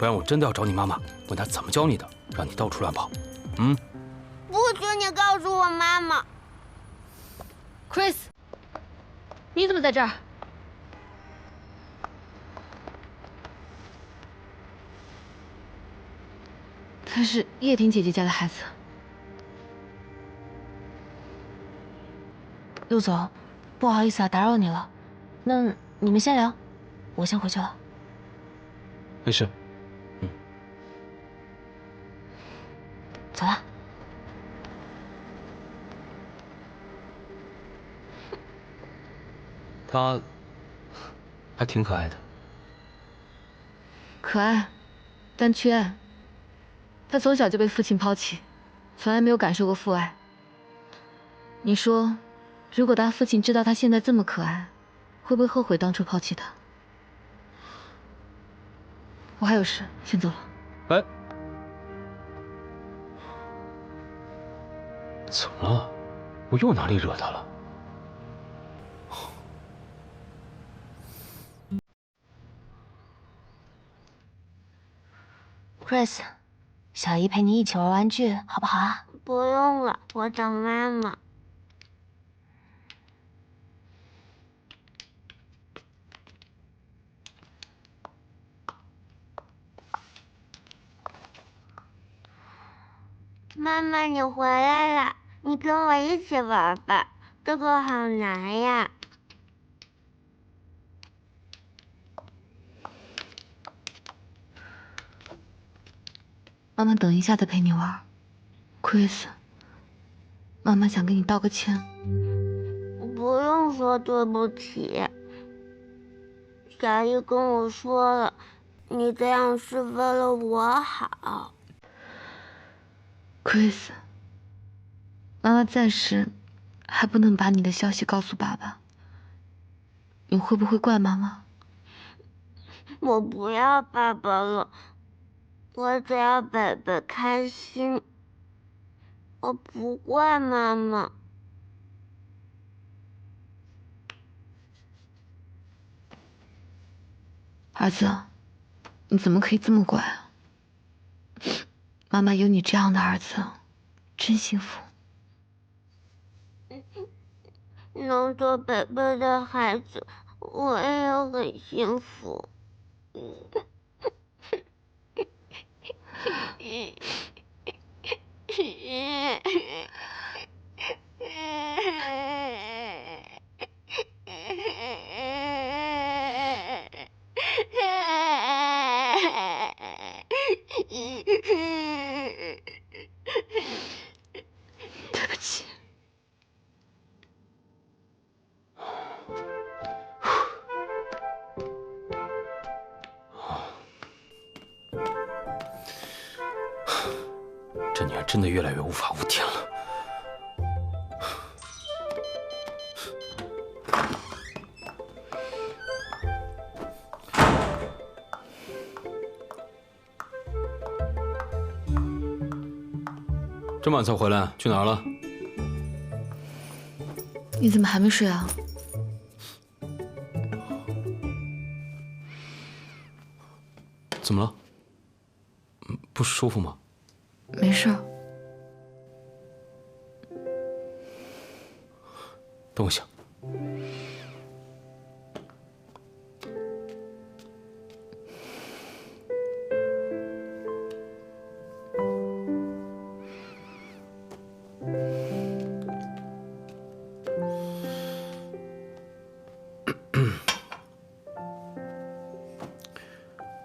不然我真的要找你妈妈，问她怎么教你的，让你到处乱跑。嗯，不许你告诉我妈妈。Chris，你怎么在这儿？他是叶婷姐姐家的孩子。陆总，不好意思啊，打扰你了。那你们先聊，我先回去了。没事。走了。她还挺可爱的。可爱，但缺爱。他从小就被父亲抛弃，从来没有感受过父爱。你说，如果他父亲知道他现在这么可爱，会不会后悔当初抛弃他？我还有事，先走了。哎，怎么了？我又哪里惹他了？Chris，小姨陪你一起玩玩具，好不好啊？不用了，我找妈妈。妈妈，你回来了，你跟我一起玩吧，这个好难呀。妈妈等一下再陪你玩。Chris，妈妈想跟你道个歉。不用说对不起，小姨跟我说了，你这样是为了我好。Chris，妈妈暂时还不能把你的消息告诉爸爸。你会不会怪妈妈？我不要爸爸了，我只要北北开心。我不怪妈妈。儿子，你怎么可以这么乖啊？妈妈有你这样的儿子，真幸福。能做北北的孩子，我也很幸福。对不起。这女人真的越来越无法无天了。这么晚才回来，去哪儿了？你怎么还没睡啊？怎么了？嗯不舒服吗？没事。等我一下。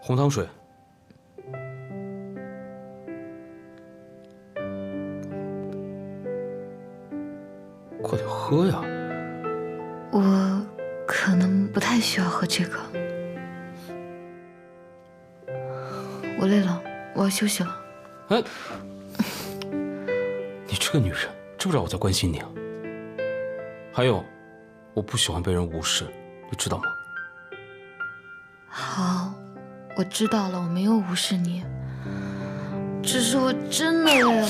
红糖水。快点喝呀！我可能不太需要喝这个。我累了，我要休息了。哎，你这个女人，知不知道我在关心你啊？还有，我不喜欢被人无视，你知道吗？好，我知道了，我没有无视你，只是我真的累了。